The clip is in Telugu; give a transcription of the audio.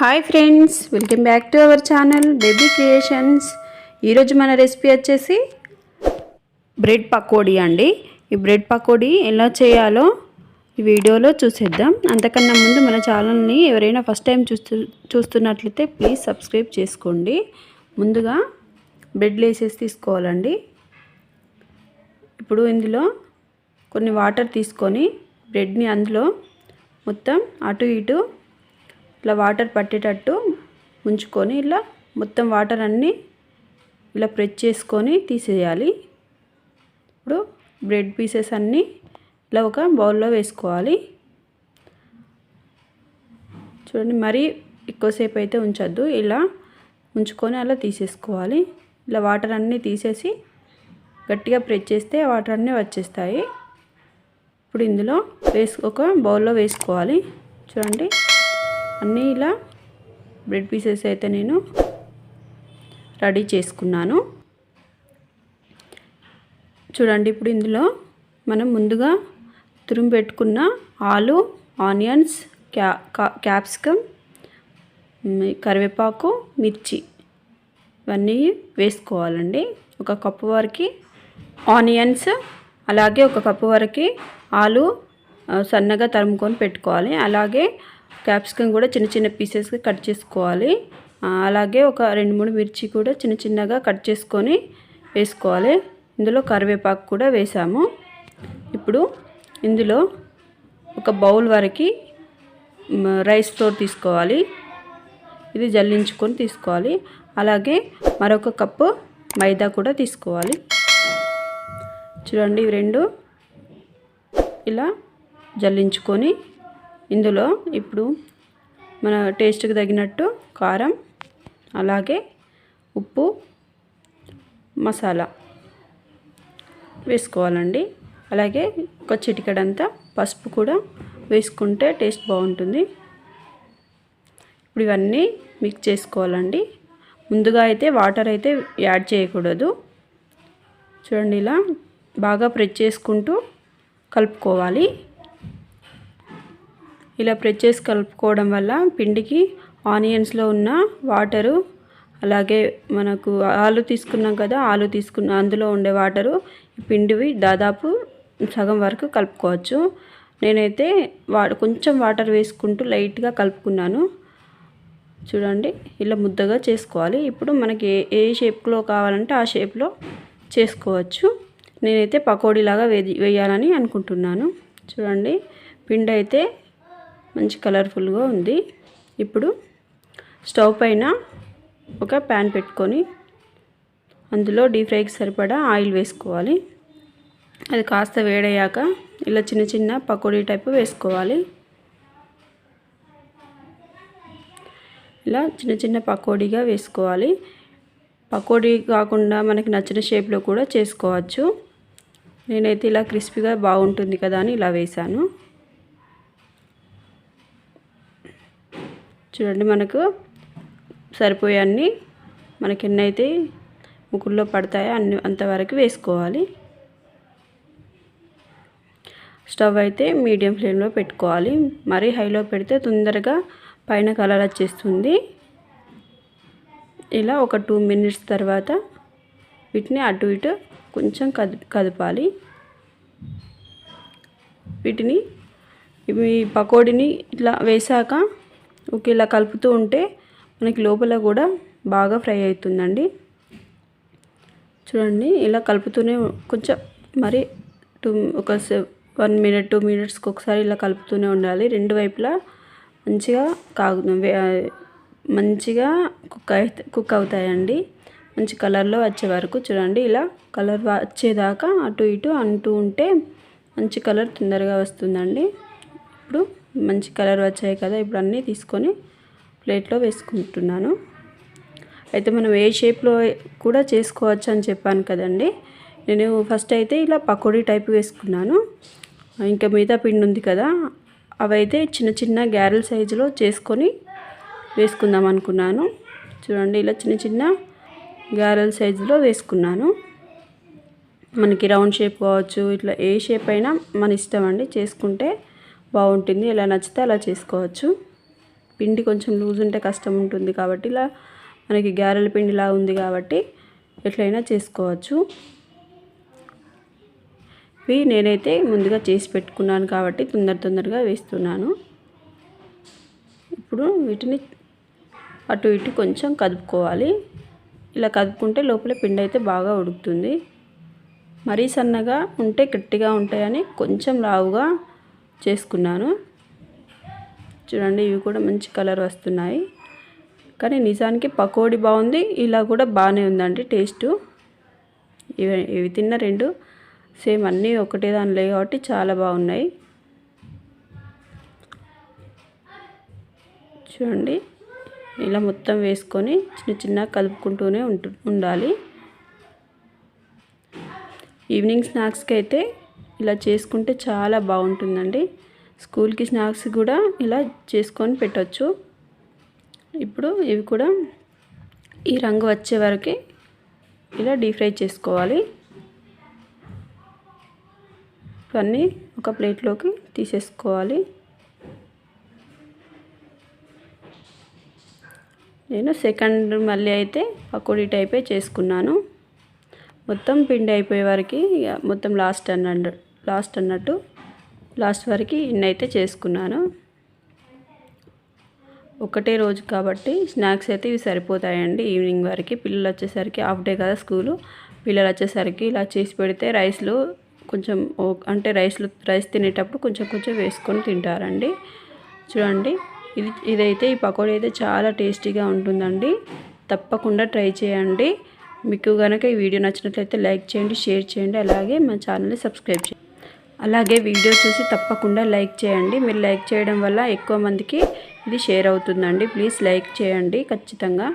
Hi friends welcome back to our channel baby creations ఈరోజు మన రెసిపీ వచ్చేసి బ్రెడ్ పకోడీ అండి. ఈ బ్రెడ్ పకోడీ ఎలా చేయాలో ఈ వీడియోలో చూసేద్దాం. అంతకన్నా ముందు మన ఛానల్ని ఎవరైనా ఫస్ట్ టైం చూస్తూ చూస్తున్నట్లయితే ప్లీజ్ సబ్స్క్రైబ్ చేసుకోండి. ముందుగా బ్రెడ్ లేసేసి తీసుకోవాలండి. ఇప్పుడు ఇందులో కొన్ని వాటర్ తీసుకొని బ్రెడ్ని అందులో మొత్తం అటు ఇటు ఇలా వాటర్ పట్టేటట్టు ఉంచుకొని ఇలా మొత్తం వాటర్ అన్నీ ఇలా ప్రెస్ చేసుకొని తీసేయాలి. ఇప్పుడు బ్రెడ్ పీసెస్ అన్నీ ఇలా ఒక బౌల్లో వేసుకోవాలి. చూడండి మరీ ఎక్కువసేపు అయితే ఉంచద్దు. ఇలా ఉంచుకొని అలా తీసేసుకోవాలి. ఇలా వాటర్ అన్నీ తీసేసి గట్టిగా ప్రెస్ చేస్తే వాటర్ అన్నీ వచ్చేస్తాయి. ఇప్పుడు ఇందులో వేసు ఒక బౌల్లో వేసుకోవాలి. చూడండి. అన్నీ ఇలా బ్రెడ్ పీసెస్ అయితే నేను రెడీ చేసుకున్నాను. చూడండి ఇప్పుడు ఇందులో మనం ముందుగా తురుము పెట్టుకున్న ఆలు ఆనియన్స్ క్యా క్యాప్సికమ్ కరివేపాకు మిర్చి ఇవన్నీ వేసుకోవాలండి. ఒక కప్పు వరకు ఆనియన్స్ అలాగే ఒక కప్పు వరకు ఆలు సన్నగా తరుముకొని పెట్టుకోవాలి. అలాగే క్యాప్సికమ్ కూడా చిన్న చిన్న పీసెస్గా కట్ చేసుకోవాలి. అలాగే ఒక రెండు మూడు మిర్చి కూడా చిన్న చిన్నగా కట్ చేసుకొని వేసుకోవాలి. ఇందులో కరివేపాకు కూడా వేసాము. ఇప్పుడు ఇందులో ఒక బౌల్ వరకు రైస్ ఫ్లోర్ తీసుకోవాలి. ఇది జల్లించుకొని తీసుకోవాలి. అలాగే మరొక కప్పు మైదా కూడా తీసుకోవాలి. చూడండి ఇవి రెండు ఇలా జల్లించుకొని ఇందులో ఇప్పుడు మన టేస్ట్కి తగినట్టు కారం అలాగే ఉప్పు మసాలా వేసుకోవాలండి. అలాగే ఒక చిటికడంతా పసుపు కూడా వేసుకుంటే టేస్ట్ బాగుంటుంది. ఇప్పుడు ఇవన్నీ మిక్స్ చేసుకోవాలండి. ముందుగా అయితే వాటర్ అయితే యాడ్ చేయకూడదు. చూడండి ఇలా బాగా ప్రెస్ చేసుకుంటూ కలుపుకోవాలి. ఇలా ప్రెస్ చేసి కలుపుకోవడం వల్ల పిండికి ఆనియన్స్లో ఉన్న వాటరు అలాగే మనకు ఆలు తీసుకున్నాం కదా ఆలు తీసుకున్న అందులో ఉండే వాటరు పిండివి దాదాపు సగం వరకు కలుపుకోవచ్చు. నేనైతే వా కొంచెం వాటర్ వేసుకుంటూ లైట్గా కలుపుకున్నాను. చూడండి ఇలా ముద్దగా చేసుకోవాలి. ఇప్పుడు మనకి ఏ ఏ షేప్లో కావాలంటే ఆ షేప్లో చేసుకోవచ్చు. నేనైతే పకోడీలాగా వే వేయాలని అనుకుంటున్నాను. చూడండి పిండి అయితే మంచి కలర్ఫుల్గా ఉంది. ఇప్పుడు స్టవ్ పైన ఒక ప్యాన్ పెట్టుకొని అందులో డీప్ ఫ్రైకి సరిపడా ఆయిల్ వేసుకోవాలి. అది కాస్త వేడయ్యాక ఇలా చిన్న చిన్న పకోడీ టైపు వేసుకోవాలి. ఇలా చిన్న చిన్న పకోడీగా వేసుకోవాలి. పకోడీ కాకుండా మనకి నచ్చిన షేప్లో కూడా చేసుకోవచ్చు. నేనైతే ఇలా క్రిస్పీగా బాగుంటుంది కదా అని ఇలా వేసాను చూడండి మనకు సరిపోయే అన్ని మనకి ఎన్నైతే ముగ్గుల్లో పడతాయో అన్ని అంతవరకు వేసుకోవాలి. స్టవ్ అయితే మీడియం ఫ్లేమ్లో పెట్టుకోవాలి. మరీ హైలో పెడితే తొందరగా పైన కలర్ వచ్చేస్తుంది. ఇలా ఒక టూ మినిట్స్ తర్వాత వీటిని అటు ఇటు కొంచెం కది కదపాలి. వీటిని ఈ పకోడీని ఇట్లా వేసాక ఓకే ఇలా కలుపుతూ ఉంటే మనకి లోపల కూడా బాగా ఫ్రై అవుతుందండి. చూడండి ఇలా కలుపుతూనే కొంచెం మరి టూ ఒక వన్ మినిట్ టూ మినిట్స్కి ఒకసారి ఇలా కలుపుతూనే ఉండాలి. రెండు వైపులా మంచిగా కాగు మంచిగా కుక్ అయితే కుక్ అవుతాయండి. మంచి కలర్లో వచ్చే వరకు చూడండి ఇలా కలర్ వచ్చేదాకా అటు ఇటు అంటూ ఉంటే మంచి కలర్ తొందరగా వస్తుందండి. ఇప్పుడు మంచి కలర్ వచ్చాయి కదా ఇప్పుడు అన్నీ తీసుకొని ప్లేట్లో వేసుకుంటున్నాను. అయితే మనం ఏ షేప్లో కూడా చేసుకోవచ్చు అని చెప్పాను కదండి. నేను ఫస్ట్ అయితే ఇలా పకోడీ టైప్ వేసుకున్నాను. ఇంకా మిగతా పిండి ఉంది కదా అవైతే చిన్న చిన్న గ్యారెల్ సైజులో చేసుకొని వేసుకుందాం అనుకున్నాను. చూడండి ఇలా చిన్న చిన్న గ్యారెల్ సైజులో వేసుకున్నాను. మనకి రౌండ్ షేప్ కావచ్చు ఇట్లా ఏ షేప్ అయినా మన ఇష్టం అండి చేసుకుంటే. బాగుంటుంది. ఎలా నచ్చితే అలా చేసుకోవచ్చు. పిండి కొంచెం లూజ్ ఉంటే కష్టం ఉంటుంది కాబట్టి ఇలా మనకి గారెల పిండిలా ఉంది కాబట్టి ఎట్లయినా చేసుకోవచ్చు. ఇవి నేనైతే ముందుగా చేసి పెట్టుకున్నాను కాబట్టి తొందర తొందరగా వేస్తున్నాను. ఇప్పుడు వీటిని అటు ఇటు కొంచెం కదుపుకోవాలి. ఇలా కదుపుకుంటే లోపల పిండి అయితే బాగా ఉడుకుతుంది. మరీ సన్నగా ఉంటే గట్టిగా ఉంటాయని కొంచెం లావుగా చేసుకున్నాను. చూడండి ఇవి కూడా మంచి కలర్ వస్తున్నాయి. కానీ నిజానికి పకోడీ బాగుంది ఇలా కూడా బాగానే ఉందండి టేస్ట్. ఇవి ఇవి తిన్న రెండు సేమ్ అన్నీ ఒకటే దానిలో కాబట్టి చాలా బాగున్నాయి. చూడండి ఇలా మొత్తం వేసుకొని చిన్న చిన్న కలుపుకుంటూనే ఉంటు ఉండాలి. ఈవినింగ్ స్నాక్స్కి అయితే ఇలా చేసుకుంటే చాలా బాగుంటుందండి. స్కూల్కి స్నాక్స్ కూడా ఇలా చేసుకొని పెట్టచ్చు. ఇప్పుడు ఇవి కూడా ఈ రంగు వచ్చే వరకు ఇలా డీప్ ఫ్రై చేసుకోవాలి. ఇవన్నీ ఒక ప్లేట్లోకి తీసేసుకోవాలి. నేను సెకండ్ మళ్ళీ అయితే పకోడీ టైపే చేసుకున్నాను. మొత్తం పిండి అయిపోయే వరకు మొత్తం లాస్ట్ అన్నట్టు. లాస్ట్ అన్నట్టు లాస్ట్ వరకు ఇన్నైతే చేసుకున్నాను. ఒకటే రోజు కాబట్టి స్నాక్స్ అయితే ఇవి సరిపోతాయండి. ఈవినింగ్ వరకు పిల్లలు వచ్చేసరికి హాఫ్ డే కదా స్కూలు. పిల్లలు వచ్చేసరికి ఇలా చేసి పెడితే రైస్లో కొంచెం అంటే రైస్లు రైస్ తినేటప్పుడు కొంచెం కొంచెం వేసుకొని తింటారండి. చూడండి ఇది ఇదైతే ఈ పకోడీ అయితే చాలా టేస్టీగా ఉంటుందండి. తప్పకుండా ట్రై చేయండి. మీకు కనుక ఈ వీడియో నచ్చినట్లయితే లైక్ చేయండి షేర్ చేయండి. అలాగే మా ఛానల్ని సబ్స్క్రైబ్ చేయండి అలాగే వీడియో చూసి తప్పకుండా లైక్ చేయండి. మీరు లైక్ చేయడం వల్ల ఎక్కువ మందికి ఇది షేర్ అవుతుందండి. ప్లీజ్ లైక్ చేయండి ఖచ్చితంగా.